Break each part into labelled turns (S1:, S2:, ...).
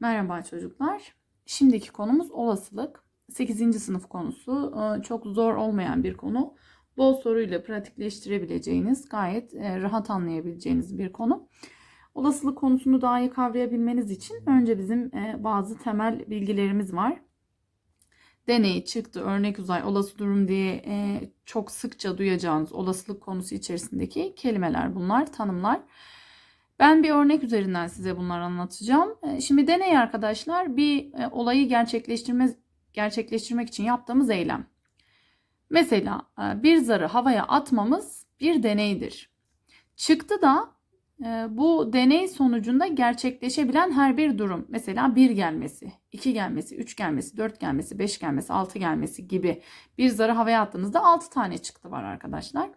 S1: Merhaba çocuklar. Şimdiki konumuz olasılık. 8. sınıf konusu. Ee, Çok zor olmayan bir konu. Bol soruyla pratikleştirebileceğiniz, gayet e, rahat anlayabileceğiniz bir konu. Olasılık konusunu daha iyi kavrayabilmeniz için önce bizim e, bazı temel bilgilerimiz var. Deney, çıktı, örnek uzay, olası durum diye e, çok sıkça duyacağınız olasılık konusu içerisindeki kelimeler bunlar, tanımlar. Ben bir örnek üzerinden size bunları anlatacağım. E, Şimdi deney arkadaşlar bir e, olayı gerçekleştirme, gerçekleştirmek için yaptığımız eylem. Mesela e, bir zarı havaya atmamız bir deneydir. Çıktı da e, bu deney sonucunda gerçekleşebilen her bir durum. Mesela bir gelmesi, iki gelmesi, üç gelmesi, dört gelmesi, beş gelmesi, altı gelmesi gibi bir zarı havaya attığınızda altı tane çıktı var arkadaşlar.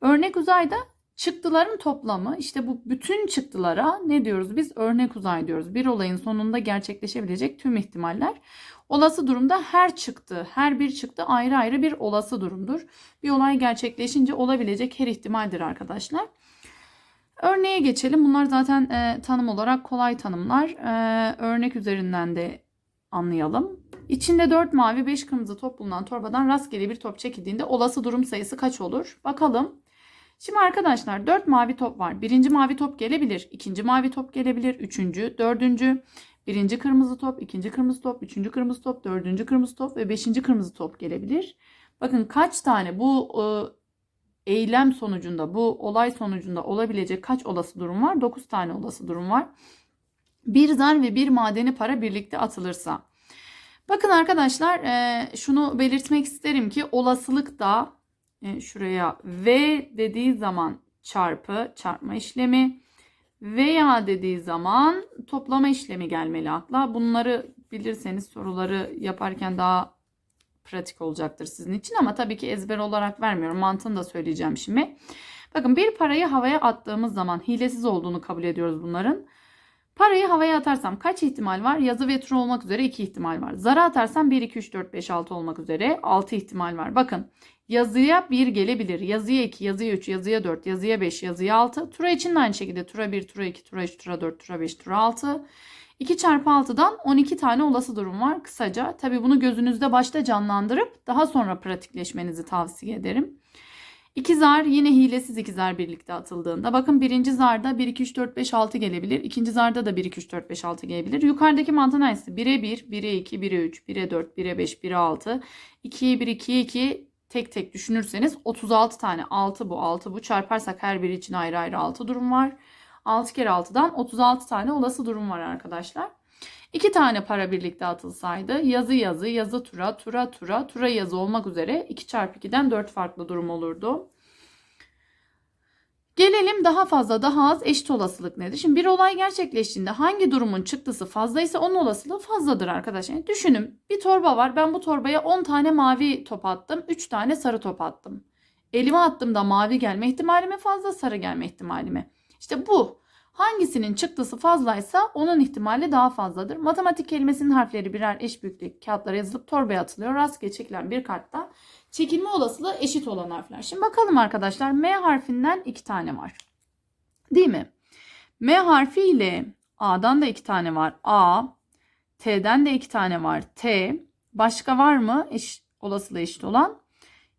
S1: Örnek uzayda Çıktıların toplamı işte bu bütün çıktılara ne diyoruz biz? Örnek uzay diyoruz. Bir olayın sonunda gerçekleşebilecek tüm ihtimaller. Olası durumda her çıktı, her bir çıktı ayrı ayrı bir olası durumdur. Bir olay gerçekleşince olabilecek her ihtimaldir arkadaşlar. Örneğe geçelim. Bunlar zaten e, tanım olarak kolay tanımlar. E, örnek üzerinden de anlayalım. İçinde 4 mavi 5 kırmızı top bulunan torbadan rastgele bir top çekildiğinde olası durum sayısı kaç olur? Bakalım. Şimdi arkadaşlar 4 mavi top var. Birinci mavi top gelebilir. ikinci mavi top gelebilir. Üçüncü, dördüncü. Birinci kırmızı top, ikinci kırmızı top, üçüncü kırmızı top, dördüncü kırmızı top ve beşinci kırmızı top gelebilir. Bakın kaç tane bu e, eylem sonucunda, bu olay sonucunda olabilecek kaç olası durum var? 9 tane olası durum var. Bir zar ve bir madeni para birlikte atılırsa. Bakın arkadaşlar e, şunu belirtmek isterim ki olasılık da e, şuraya V dediği zaman çarpı çarpma işlemi veya dediği zaman toplama işlemi gelmeli akla. Bunları bilirseniz soruları yaparken daha pratik olacaktır sizin için ama tabii ki ezber olarak vermiyorum. Mantığını da söyleyeceğim şimdi. Bakın bir parayı havaya attığımız zaman hilesiz olduğunu kabul ediyoruz bunların. Parayı havaya atarsam kaç ihtimal var? Yazı ve tur olmak üzere 2 ihtimal var. Zara atarsam 1, 2, 3, 4, 5, 6 olmak üzere 6 ihtimal var. Bakın yazıya 1 gelebilir. Yazıya 2, yazıya 3, yazıya 4, yazıya 5, yazıya 6. Tura için de aynı şekilde tura 1, tura 2, tura 3, tura 4, tura 5, tura 6. 2 çarpı 6'dan 12 tane olası durum var kısaca. Tabi bunu gözünüzde başta canlandırıp daha sonra pratikleşmenizi tavsiye ederim. İki zar yine hilesiz iki zar birlikte atıldığında. Bakın birinci zarda 1, 2, 3, 4, 5, 6 gelebilir. İkinci zarda da 1, 2, 3, 4, 5, 6 gelebilir. Yukarıdaki mantığın aynısı. 1'e 1, 1'e 2, 1'e 3, 1'e 4, 1'e 5, 1'e 6. 2'ye 1, 2'ye 2 tek tek düşünürseniz 36 tane 6 bu 6 bu çarparsak her biri için ayrı ayrı 6 durum var. 6 kere 6'dan 36 tane olası durum var arkadaşlar. İki tane para birlikte atılsaydı yazı yazı, yazı tura, tura tura, tura yazı olmak üzere 2 çarpı 2'den 4 farklı durum olurdu. Gelelim daha fazla daha az eşit olasılık nedir? Şimdi bir olay gerçekleştiğinde hangi durumun çıktısı fazlaysa onun olasılığı fazladır arkadaşlar. Yani düşünün bir torba var ben bu torbaya 10 tane mavi top attım 3 tane sarı top attım. Elime attığımda mavi gelme ihtimali mi fazla sarı gelme ihtimali mi? İşte bu. Hangisinin çıktısı fazlaysa onun ihtimali daha fazladır. Matematik kelimesinin harfleri birer eş büyüklük kağıtlara yazılıp torbaya atılıyor. Rastgele çekilen bir kartta çekilme olasılığı eşit olan harfler. Şimdi bakalım arkadaşlar M harfinden iki tane var. Değil mi? M harfi ile A'dan da iki tane var. A, T'den de iki tane var. T. Başka var mı eş, olasılığı eşit olan?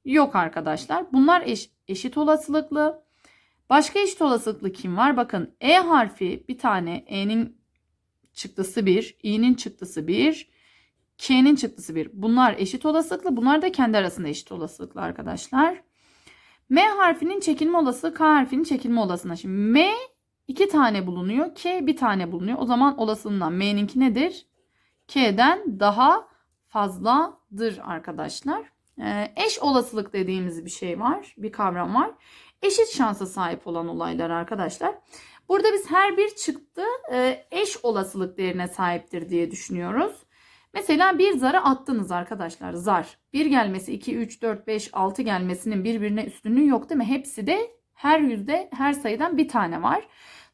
S1: Yok arkadaşlar. Bunlar eş, eşit olasılıklı. Başka eşit olasılıklı kim var? Bakın E harfi bir tane E'nin çıktısı 1, İ'nin çıktısı 1, K'nin çıktısı 1. Bunlar eşit olasılıklı. Bunlar da kendi arasında eşit olasılıklı arkadaşlar. M harfinin çekilme olasılığı K harfinin çekilme olasılığına. Şimdi M iki tane bulunuyor. K bir tane bulunuyor. O zaman olasılığından M'ninki nedir? K'den daha fazladır arkadaşlar. Ee, eş olasılık dediğimiz bir şey var. Bir kavram var eşit şansa sahip olan olaylar arkadaşlar. Burada biz her bir çıktı e, eş olasılık değerine sahiptir diye düşünüyoruz. Mesela bir zarı attınız arkadaşlar. Zar. Bir gelmesi 2, 3, 4, 5, 6 gelmesinin birbirine üstünlüğü yok değil mi? Hepsi de her yüzde her sayıdan bir tane var.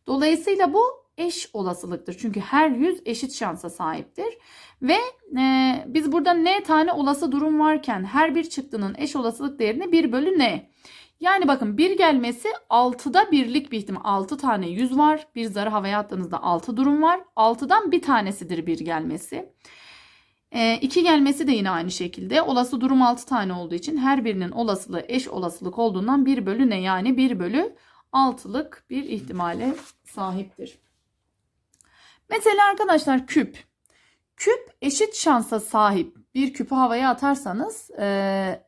S1: Dolayısıyla bu eş olasılıktır. Çünkü her yüz eşit şansa sahiptir. Ve e, biz burada n tane olası durum varken her bir çıktının eş olasılık değerini 1 bölü n. Yani bakın bir gelmesi 6'da birlik bir ihtimal. 6 tane 100 var. Bir zarı havaya attığınızda 6 durum var. 6'dan bir tanesidir bir gelmesi. 2 gelmesi de yine aynı şekilde. Olası durum 6 tane olduğu için her birinin olasılığı eş olasılık olduğundan 1 bölü ne? Yani 1 bölü 6'lık bir ihtimale sahiptir. Mesela arkadaşlar küp. Küp eşit şansa sahip. Bir küpü havaya atarsanız e,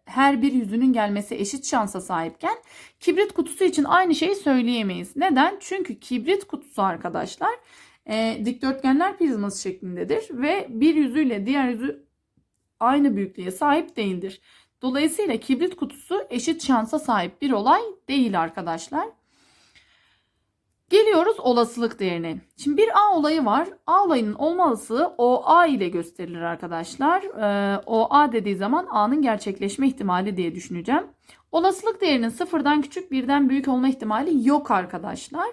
S1: her bir yüzünün gelmesi eşit şansa sahipken kibrit kutusu için aynı şeyi söyleyemeyiz. Neden? Çünkü kibrit kutusu arkadaşlar e, dikdörtgenler prizması şeklindedir ve bir yüzüyle diğer yüzü aynı büyüklüğe sahip değildir. Dolayısıyla kibrit kutusu eşit şansa sahip bir olay değil arkadaşlar. Geliyoruz olasılık değerine. Şimdi bir A olayı var. A olayının olma olasılığı OA ile gösterilir arkadaşlar. Ee, OA dediği zaman A'nın gerçekleşme ihtimali diye düşüneceğim. Olasılık değerinin sıfırdan küçük birden büyük olma ihtimali yok arkadaşlar.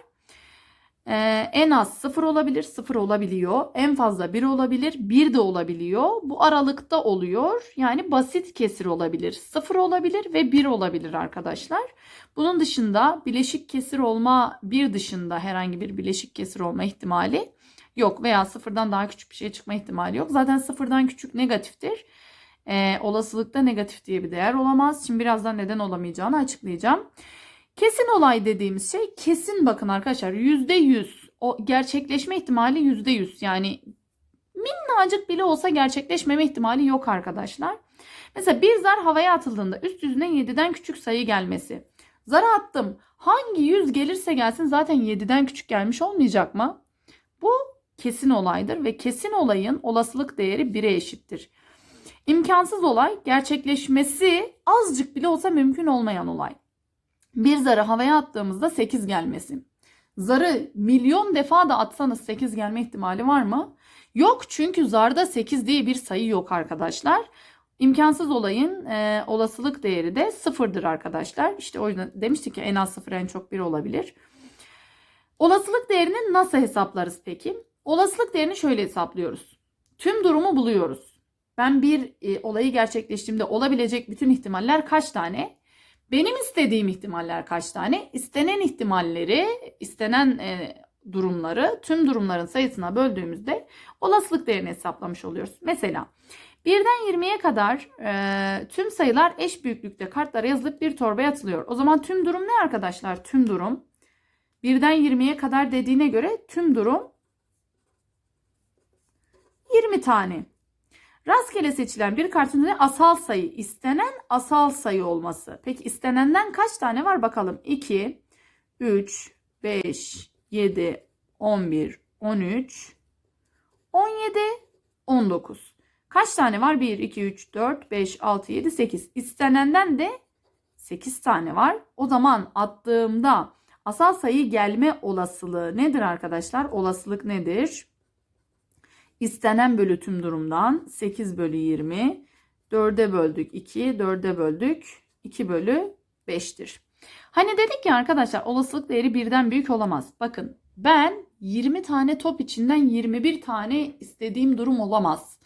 S1: Ee, en az 0 olabilir, 0 olabiliyor. En fazla 1 olabilir, 1 de olabiliyor. Bu aralıkta oluyor. Yani basit kesir olabilir. 0 olabilir ve 1 olabilir arkadaşlar. Bunun dışında bileşik kesir olma bir dışında herhangi bir bileşik kesir olma ihtimali yok. Veya sıfırdan daha küçük bir şey çıkma ihtimali yok. Zaten sıfırdan küçük negatiftir. Ee, olasılıkta negatif diye bir değer olamaz. Şimdi birazdan neden olamayacağını açıklayacağım. Kesin olay dediğimiz şey kesin bakın arkadaşlar yüzde yüz o gerçekleşme ihtimali yüzde yüz yani minnacık bile olsa gerçekleşmeme ihtimali yok arkadaşlar. Mesela bir zar havaya atıldığında üst yüzüne 7'den küçük sayı gelmesi. Zara attım. Hangi yüz gelirse gelsin zaten 7'den küçük gelmiş olmayacak mı? Bu kesin olaydır ve kesin olayın olasılık değeri 1'e eşittir. İmkansız olay gerçekleşmesi azıcık bile olsa mümkün olmayan olay. Bir zarı havaya attığımızda 8 gelmesi. Zarı milyon defa da atsanız 8 gelme ihtimali var mı? Yok çünkü zarda 8 diye bir sayı yok arkadaşlar. İmkansız olayın e, olasılık değeri de sıfırdır arkadaşlar. İşte o yüzden demiştik ki en az sıfır en çok bir olabilir. Olasılık değerini nasıl hesaplarız peki? Olasılık değerini şöyle hesaplıyoruz. Tüm durumu buluyoruz. Ben bir e, olayı gerçekleştiğimde olabilecek bütün ihtimaller kaç tane? Benim istediğim ihtimaller kaç tane? İstenen ihtimalleri, istenen e, durumları tüm durumların sayısına böldüğümüzde olasılık değerini hesaplamış oluyoruz. Mesela birden 20'ye kadar e, tüm sayılar eş büyüklükte kartlara yazılıp bir torbaya atılıyor. O zaman tüm durum ne arkadaşlar? Tüm durum birden 20'ye kadar dediğine göre tüm durum 20 tane. Rastgele seçilen bir kartın asal sayı, istenen asal sayı olması. Peki istenenden kaç tane var bakalım. 2, 3, 5, 7, 11, 13, 17, 19. Kaç tane var? 1, 2, 3, 4, 5, 6, 7, 8. İstenenden de 8 tane var. O zaman attığımda asal sayı gelme olasılığı nedir arkadaşlar? Olasılık nedir? İstenen bölü tüm durumdan 8 bölü 20. 4'e böldük 2. 4'e böldük 2 bölü 5'tir. Hani dedik ya arkadaşlar olasılık değeri birden büyük olamaz. Bakın ben 20 tane top içinden 21 tane istediğim durum olamaz.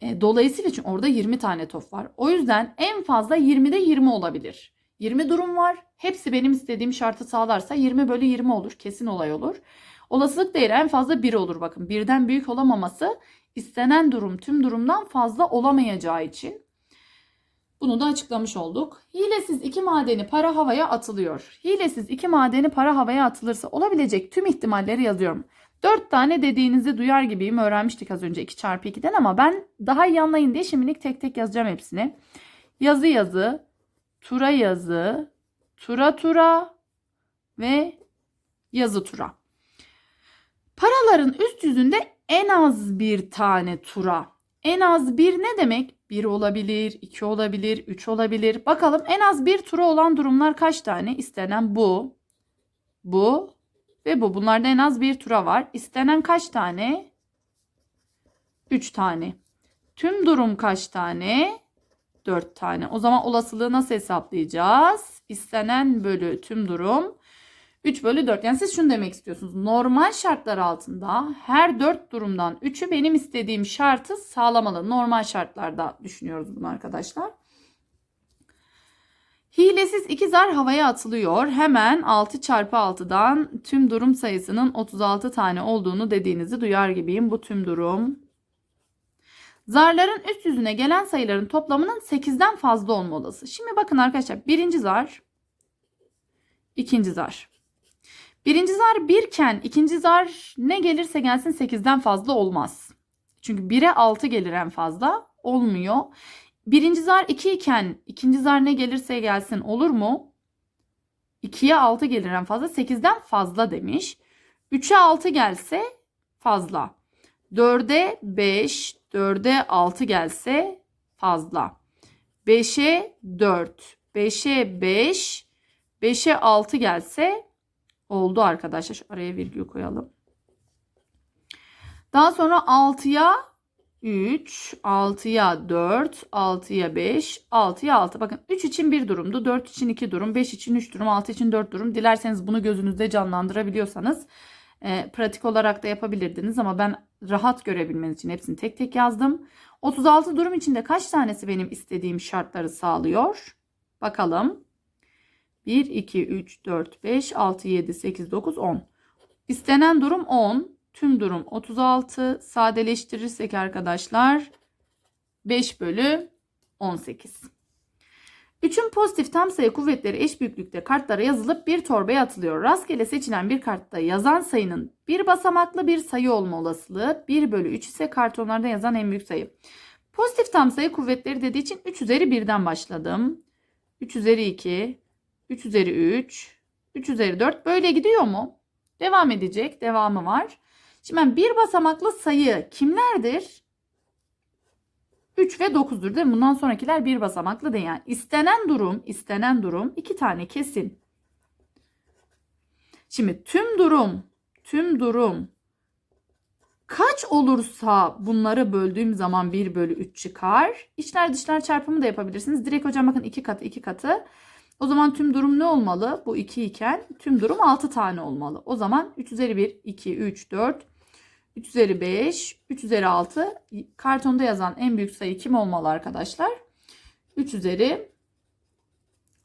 S1: E, dolayısıyla çünkü orada 20 tane top var. O yüzden en fazla 20'de 20 olabilir. 20 durum var. Hepsi benim istediğim şartı sağlarsa 20 bölü 20 olur. Kesin olay olur. Olasılık değeri en fazla 1 olur bakın. Birden büyük olamaması istenen durum tüm durumdan fazla olamayacağı için. Bunu da açıklamış olduk. Hilesiz iki madeni para havaya atılıyor. Hilesiz iki madeni para havaya atılırsa olabilecek tüm ihtimalleri yazıyorum. 4 tane dediğinizi duyar gibiyim. Öğrenmiştik az önce 2 çarpı 2'den ama ben daha iyi anlayın diye şimdilik tek tek yazacağım hepsini. Yazı yazı, tura yazı, tura tura ve yazı tura. Paraların üst yüzünde en az bir tane tura. En az bir ne demek? Bir olabilir, iki olabilir, üç olabilir. Bakalım en az bir tura olan durumlar kaç tane? İstenen bu, bu ve bu. Bunlarda en az bir tura var. İstenen kaç tane? Üç tane. Tüm durum kaç tane? Dört tane. O zaman olasılığı nasıl hesaplayacağız? İstenen bölü tüm durum 3 bölü 4. Yani siz şunu demek istiyorsunuz. Normal şartlar altında her 4 durumdan 3'ü benim istediğim şartı sağlamalı. Normal şartlarda düşünüyoruz bunu arkadaşlar. Hilesiz iki zar havaya atılıyor. Hemen 6 çarpı 6'dan tüm durum sayısının 36 tane olduğunu dediğinizi duyar gibiyim. Bu tüm durum. Zarların üst yüzüne gelen sayıların toplamının 8'den fazla olmalısı. Şimdi bakın arkadaşlar birinci zar, ikinci zar. Birinci zar birken ikinci zar ne gelirse gelsin 8'den fazla olmaz. Çünkü 1'e 6 gelir en fazla olmuyor. Birinci zar 2 iken ikinci zar ne gelirse gelsin olur mu? 2'ye 6 gelir en fazla 8'den fazla demiş. 3'e 6 gelse fazla. 4'e 5, 4'e 6 gelse fazla. 5'e 4, 5'e 5, 5'e 6 gelse oldu arkadaşlar. Şu araya virgül koyalım. Daha sonra 6'ya 3, 6'ya 4, 6'ya 5, 6'ya 6. Bakın 3 için bir durumdu, 4 için 2 durum, 5 için 3 durum, 6 için 4 durum. Dilerseniz bunu gözünüzde canlandırabiliyorsanız e, pratik olarak da yapabilirdiniz ama ben rahat görebilmeniz için hepsini tek tek yazdım. 36 durum içinde kaç tanesi benim istediğim şartları sağlıyor? Bakalım. 1, 2, 3, 4, 5, 6, 7, 8, 9, 10. İstenen durum 10. Tüm durum 36. Sadeleştirirsek arkadaşlar 5 bölü 18. Üçün pozitif tam sayı kuvvetleri eş büyüklükte kartlara yazılıp bir torbaya atılıyor. Rastgele seçilen bir kartta yazan sayının bir basamaklı bir sayı olma olasılığı 1 bölü 3 ise kartonlarda yazan en büyük sayı. Pozitif tam sayı kuvvetleri dediği için 3 üzeri 1'den başladım. 3 üzeri 2, 3 üzeri 3, 3 üzeri 4 böyle gidiyor mu? Devam edecek. Devamı var. Şimdi ben bir basamaklı sayı kimlerdir? 3 ve 9'dur değil mi? Bundan sonrakiler bir basamaklı değil. Yani istenen durum, istenen durum iki tane kesin. Şimdi tüm durum, tüm durum kaç olursa bunları böldüğüm zaman 1 bölü 3 çıkar. İçler dışlar çarpımı da yapabilirsiniz. Direkt hocam bakın 2 katı 2 katı. O zaman tüm durum ne olmalı? Bu 2 iken tüm durum 6 tane olmalı. O zaman 3 üzeri 1, 2, 3, 4, 3 üzeri 5, 3 üzeri 6. Kartonda yazan en büyük sayı kim olmalı arkadaşlar? 3 üzeri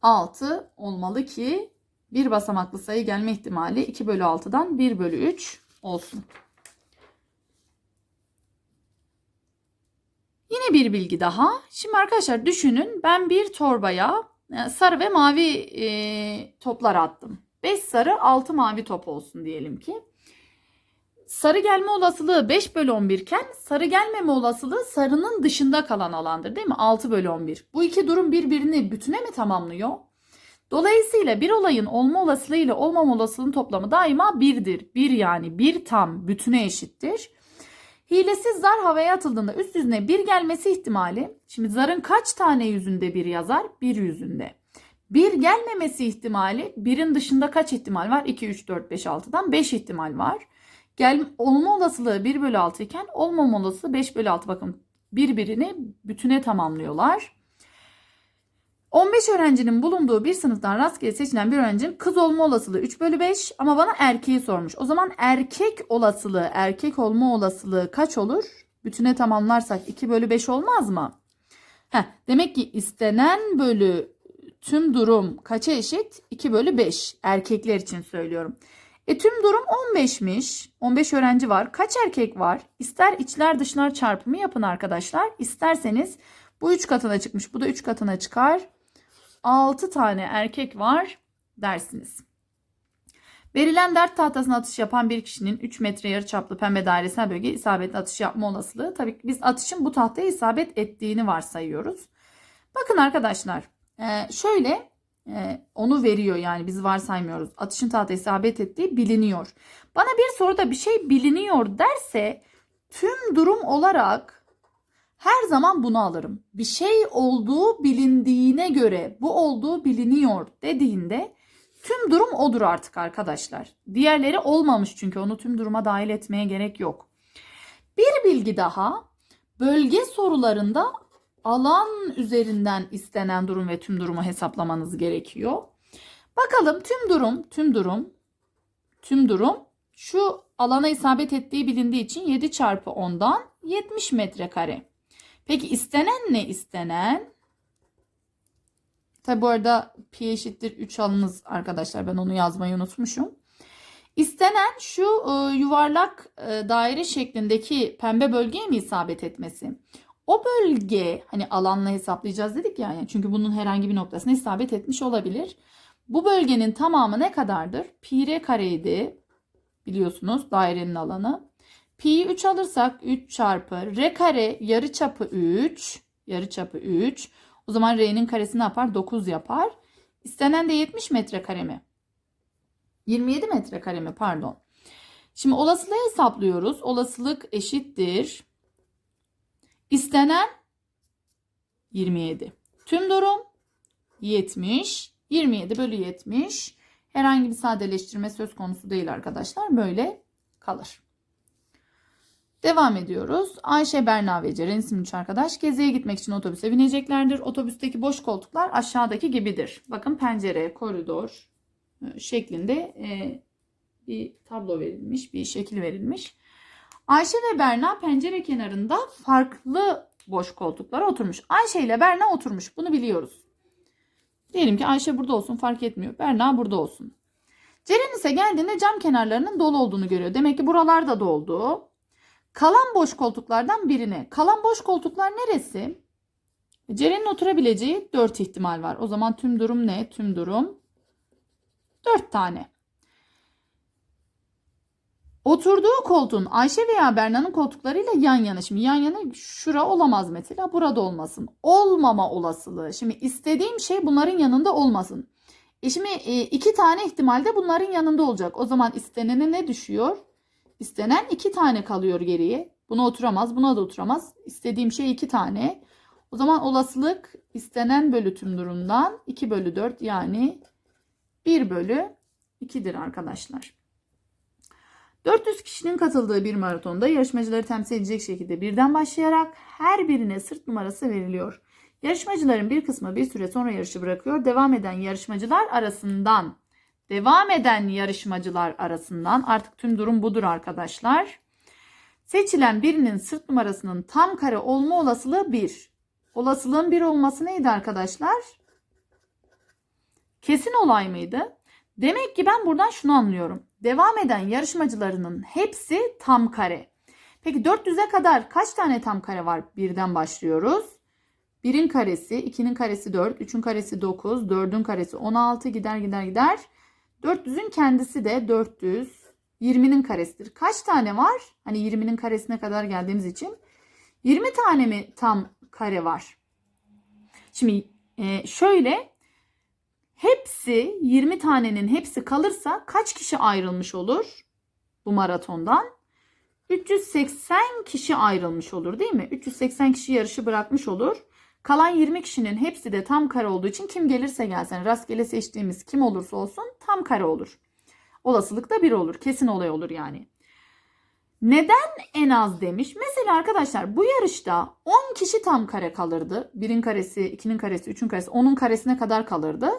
S1: 6 olmalı ki bir basamaklı sayı gelme ihtimali 2 bölü 6'dan 1 bölü 3 olsun. Yine bir bilgi daha. Şimdi arkadaşlar düşünün ben bir torbaya sarı ve mavi e, toplar attım. 5 sarı 6 mavi top olsun diyelim ki. Sarı gelme olasılığı 5 bölü 11 iken sarı gelmeme olasılığı sarının dışında kalan alandır değil mi? 6 bölü 11. Bu iki durum birbirini bütüne mi tamamlıyor? Dolayısıyla bir olayın olma olasılığı ile olmama olasılığının toplamı daima 1'dir. 1 yani 1 tam bütüne eşittir. Hilesiz zar havaya atıldığında üst yüzüne 1 gelmesi ihtimali. Şimdi zarın kaç tane yüzünde 1 yazar? 1 yüzünde. 1 gelmemesi ihtimali 1'in dışında kaç ihtimal var? 2, 3, 4, 5, 6'dan 5 ihtimal var. Gel, olma olasılığı 1 bölü 6 iken olmama olasılığı 5 bölü 6. Bakın birbirini bütüne tamamlıyorlar. 15 öğrencinin bulunduğu bir sınıftan rastgele seçilen bir öğrencinin kız olma olasılığı 3 bölü 5 ama bana erkeği sormuş. O zaman erkek olasılığı, erkek olma olasılığı kaç olur? Bütüne tamamlarsak 2 bölü 5 olmaz mı? Heh, demek ki istenen bölü tüm durum kaça eşit? 2 bölü 5 erkekler için söylüyorum. E tüm durum 15'miş. 15 öğrenci var. Kaç erkek var? İster içler dışlar çarpımı yapın arkadaşlar. İsterseniz bu 3 katına çıkmış. Bu da 3 katına çıkar. 6 tane erkek var dersiniz. Verilen dert tahtasına atış yapan bir kişinin 3 metre yarıçaplı pembe dairesel bölge isabetli atış yapma olasılığı. Tabii ki biz atışın bu tahtaya isabet ettiğini varsayıyoruz. Bakın arkadaşlar şöyle onu veriyor yani biz varsaymıyoruz. Atışın tahtaya isabet ettiği biliniyor. Bana bir soruda bir şey biliniyor derse tüm durum olarak her zaman bunu alırım. Bir şey olduğu bilindiğine göre bu olduğu biliniyor dediğinde tüm durum odur artık arkadaşlar. Diğerleri olmamış çünkü onu tüm duruma dahil etmeye gerek yok. Bir bilgi daha bölge sorularında alan üzerinden istenen durum ve tüm durumu hesaplamanız gerekiyor. Bakalım tüm durum, tüm durum, tüm durum şu alana isabet ettiği bilindiği için 7 çarpı 10'dan 70 metrekare. Peki istenen ne istenen? Tabi bu arada pi eşittir 3 alınız arkadaşlar. Ben onu yazmayı unutmuşum. İstenen şu e, yuvarlak e, daire şeklindeki pembe bölgeye mi isabet etmesi? O bölge hani alanla hesaplayacağız dedik ya. Yani çünkü bunun herhangi bir noktasına isabet etmiş olabilir. Bu bölgenin tamamı ne kadardır? Pi r kareydi. Biliyorsunuz dairenin alanı. Pi'yi 3 alırsak 3 çarpı r kare yarı çapı 3. Yarı çapı 3. O zaman r'nin karesi ne yapar? 9 yapar. İstenen de 70 metrekare mi? 27 metrekare mi? Pardon. Şimdi olasılığı hesaplıyoruz. Olasılık eşittir. İstenen 27. Tüm durum 70. 27 bölü 70. Herhangi bir sadeleştirme söz konusu değil arkadaşlar. Böyle kalır. Devam ediyoruz. Ayşe, Berna ve Ceren isimli üç arkadaş geziye gitmek için otobüse bineceklerdir. Otobüsteki boş koltuklar aşağıdaki gibidir. Bakın pencere, koridor e, şeklinde e, bir tablo verilmiş, bir şekil verilmiş. Ayşe ve Berna pencere kenarında farklı boş koltuklara oturmuş. Ayşe ile Berna oturmuş. Bunu biliyoruz. Diyelim ki Ayşe burada olsun fark etmiyor. Berna burada olsun. Ceren ise geldiğinde cam kenarlarının dolu olduğunu görüyor. Demek ki buralarda doldu. Kalan boş koltuklardan birine. Kalan boş koltuklar neresi? Ceren'in oturabileceği 4 ihtimal var. O zaman tüm durum ne? Tüm durum 4 tane. Oturduğu koltuğun Ayşe veya Berna'nın koltuklarıyla yan yana. Şimdi yan yana şura olamaz mesela. Burada olmasın. Olmama olasılığı. Şimdi istediğim şey bunların yanında olmasın. E şimdi e, iki tane ihtimalde bunların yanında olacak. O zaman istenene ne düşüyor? İstenen iki tane kalıyor geriye. Buna oturamaz, buna da oturamaz. İstediğim şey iki tane. O zaman olasılık istenen bölü tüm durumdan 2 bölü 4 yani 1 bölü 2'dir arkadaşlar. 400 kişinin katıldığı bir maratonda yarışmacıları temsil edecek şekilde birden başlayarak her birine sırt numarası veriliyor. Yarışmacıların bir kısmı bir süre sonra yarışı bırakıyor. Devam eden yarışmacılar arasından devam eden yarışmacılar arasından artık tüm durum budur arkadaşlar. Seçilen birinin sırt numarasının tam kare olma olasılığı 1. Olasılığın 1 olması neydi arkadaşlar? Kesin olay mıydı? Demek ki ben buradan şunu anlıyorum. Devam eden yarışmacılarının hepsi tam kare. Peki 400'e kadar kaç tane tam kare var? Birden başlıyoruz. 1'in karesi, 2'nin karesi 4, 3'ün karesi 9, 4'ün karesi 16 gider gider gider. 400'ün kendisi de 400. 20'nin karesidir. Kaç tane var? Hani 20'nin karesine kadar geldiğimiz için 20 tane mi tam kare var? Şimdi e, şöyle hepsi 20 tanenin hepsi kalırsa kaç kişi ayrılmış olur bu maratondan? 380 kişi ayrılmış olur değil mi? 380 kişi yarışı bırakmış olur. Kalan 20 kişinin hepsi de tam kare olduğu için kim gelirse gelsin rastgele seçtiğimiz kim olursa olsun tam kare olur. Olasılık da 1 olur. Kesin olay olur yani. Neden en az demiş? Mesela arkadaşlar bu yarışta 10 kişi tam kare kalırdı. 1'in karesi, 2'nin karesi, 3'ün karesi, 10'un karesine kadar kalırdı.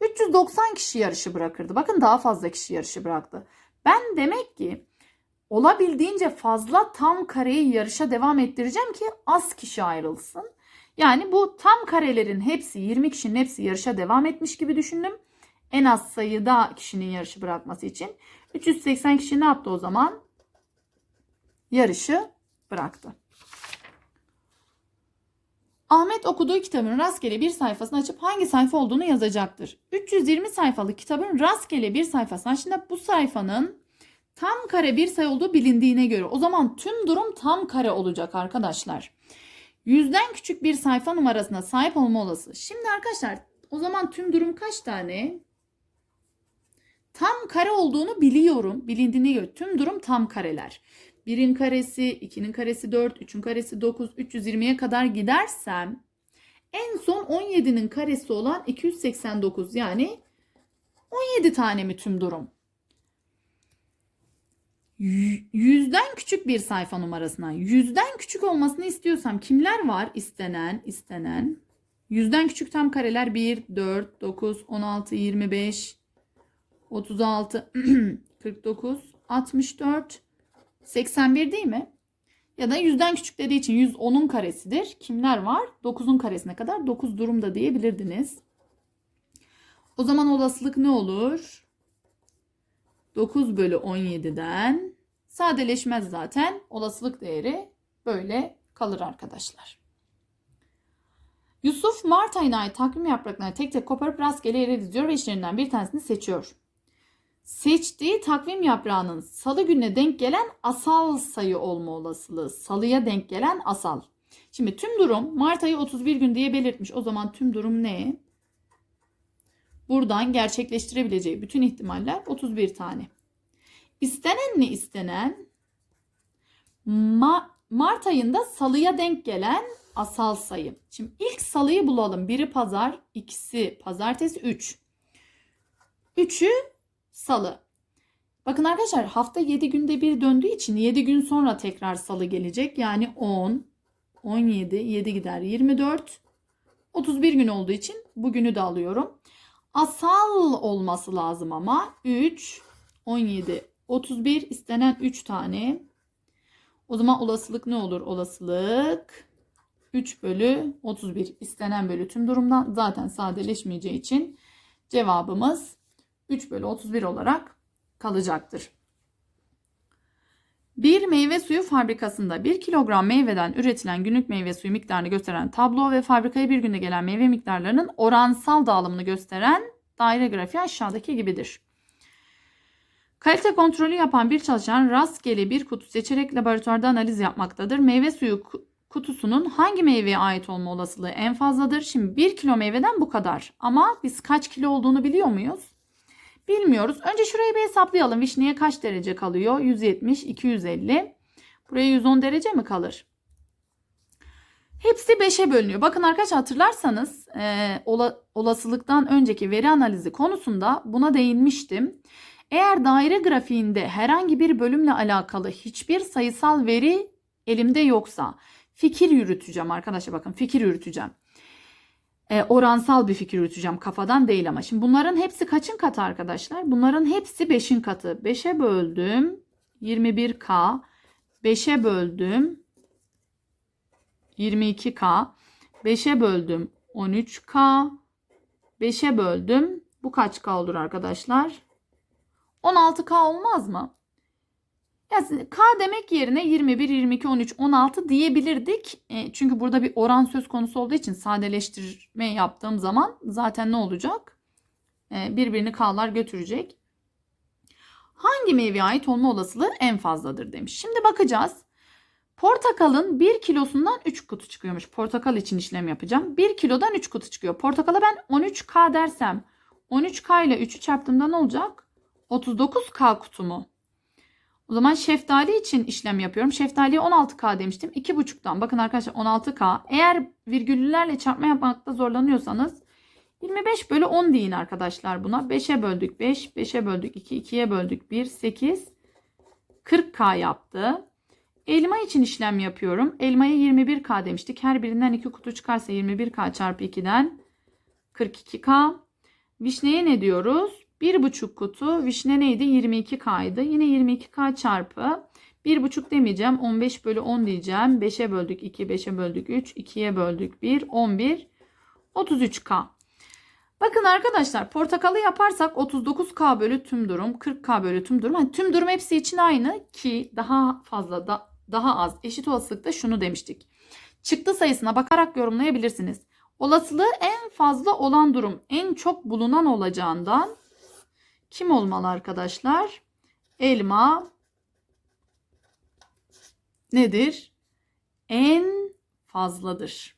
S1: 390 kişi yarışı bırakırdı. Bakın daha fazla kişi yarışı bıraktı. Ben demek ki olabildiğince fazla tam kareyi yarışa devam ettireceğim ki az kişi ayrılsın. Yani bu tam karelerin hepsi 20 kişinin hepsi yarışa devam etmiş gibi düşündüm. En az sayıda kişinin yarışı bırakması için. 380 kişi ne yaptı o zaman? Yarışı bıraktı. Ahmet okuduğu kitabın rastgele bir sayfasını açıp hangi sayfa olduğunu yazacaktır. 320 sayfalık kitabın rastgele bir sayfasını açtığında bu sayfanın tam kare bir sayı olduğu bilindiğine göre o zaman tüm durum tam kare olacak arkadaşlar. Yüzden küçük bir sayfa numarasına sahip olma olası. Şimdi arkadaşlar o zaman tüm durum kaç tane? Tam kare olduğunu biliyorum. Bilindiğine göre tüm durum tam kareler. 1'in karesi, 2'nin karesi 4, 3'ün karesi 9, 320'ye kadar gidersem en son 17'nin karesi olan 289 yani 17 tane mi tüm durum? Yüzden küçük bir sayfa numarasına yüzden küçük olmasını istiyorsam kimler var istenen istenen yüzden küçük tam kareler 1 4 9 16 25 36 49 64 81 değil mi? Ya da yüzden küçük dediği için 110'un karesidir. Kimler var? 9'un karesine kadar 9 durumda diyebilirdiniz. O zaman olasılık ne olur? 9 bölü 17'den sadeleşmez zaten. Olasılık değeri böyle kalır arkadaşlar. Yusuf Mart ayına ait takvim yapraklarını tek tek koparıp rastgele yere diziyor ve içlerinden bir tanesini seçiyor. Seçtiği takvim yaprağının salı gününe denk gelen asal sayı olma olasılığı. Salıya denk gelen asal. Şimdi tüm durum Mart ayı 31 gün diye belirtmiş. O zaman tüm durum ne? Buradan gerçekleştirebileceği bütün ihtimaller 31 tane. İstenen ne istenen? Ma- Mart ayında salıya denk gelen asal sayı. Şimdi ilk salıyı bulalım. Biri pazar, ikisi pazartesi, 3. Üçü salı. Bakın arkadaşlar hafta 7 günde bir döndüğü için 7 gün sonra tekrar salı gelecek. Yani 10, 17, 7 gider 24. 31 gün olduğu için bugünü de alıyorum. Asal olması lazım ama 3, 17, 31 istenen 3 tane. O zaman olasılık ne olur? Olasılık 3 bölü 31 istenen bölü tüm durumdan zaten sadeleşmeyeceği için cevabımız 3 bölü 31 olarak kalacaktır. Bir meyve suyu fabrikasında 1 kilogram meyveden üretilen günlük meyve suyu miktarını gösteren tablo ve fabrikaya bir günde gelen meyve miktarlarının oransal dağılımını gösteren daire grafiği aşağıdaki gibidir. Kalite kontrolü yapan bir çalışan rastgele bir kutu seçerek laboratuvarda analiz yapmaktadır. Meyve suyu kutusunun hangi meyveye ait olma olasılığı en fazladır? Şimdi 1 kilo meyveden bu kadar. Ama biz kaç kilo olduğunu biliyor muyuz? Bilmiyoruz. Önce şurayı bir hesaplayalım. Vişneye kaç derece kalıyor? 170, 250. Buraya 110 derece mi kalır? Hepsi 5'e bölünüyor. Bakın arkadaşlar hatırlarsanız e, ola, olasılıktan önceki veri analizi konusunda buna değinmiştim. Eğer daire grafiğinde herhangi bir bölümle alakalı hiçbir sayısal veri elimde yoksa fikir yürüteceğim arkadaşlar bakın fikir yürüteceğim. E, oransal bir fikir yürüteceğim kafadan değil ama. Şimdi bunların hepsi kaçın katı arkadaşlar? Bunların hepsi 5'in katı. 5'e böldüm 21K. 5'e böldüm 22K. 5'e böldüm 13K. 5'e böldüm. Bu kaç K olur arkadaşlar? 16K olmaz mı? Yani K demek yerine 21, 22, 13, 16 diyebilirdik. E, çünkü burada bir oran söz konusu olduğu için sadeleştirme yaptığım zaman zaten ne olacak? E, birbirini K'lar götürecek. Hangi meyveye ait olma olasılığı en fazladır demiş. Şimdi bakacağız. Portakalın 1 kilosundan 3 kutu çıkıyormuş. Portakal için işlem yapacağım. 1 kilodan 3 kutu çıkıyor. Portakala ben 13K dersem 13K ile 3'ü çarptığımda ne olacak? 39K kutu mu? O zaman şeftali için işlem yapıyorum. Şeftaliye 16K demiştim. 2,5'tan bakın arkadaşlar 16K. Eğer virgüllülerle çarpma yapmakta zorlanıyorsanız 25 bölü 10 deyin arkadaşlar buna. 5'e böldük 5, 5'e böldük 2, 2'ye böldük 1, 8, 40K yaptı. Elma için işlem yapıyorum. Elmaya 21K demiştik. Her birinden 2 kutu çıkarsa 21K çarpı 2'den 42K. Vişneye ne diyoruz? 1,5 kutu vişne neydi? 22K'ydı. Yine 22K çarpı 1,5 demeyeceğim. 15 bölü 10 diyeceğim. 5'e böldük 2, 5'e böldük 3, 2'ye böldük 1, 11, 33K. Bakın arkadaşlar portakalı yaparsak 39K bölü tüm durum, 40K bölü tüm durum. Yani tüm durum hepsi için aynı ki daha fazla da daha az eşit olasılıkta şunu demiştik. Çıktı sayısına bakarak yorumlayabilirsiniz. Olasılığı en fazla olan durum en çok bulunan olacağından kim olmalı arkadaşlar? Elma nedir? En fazladır.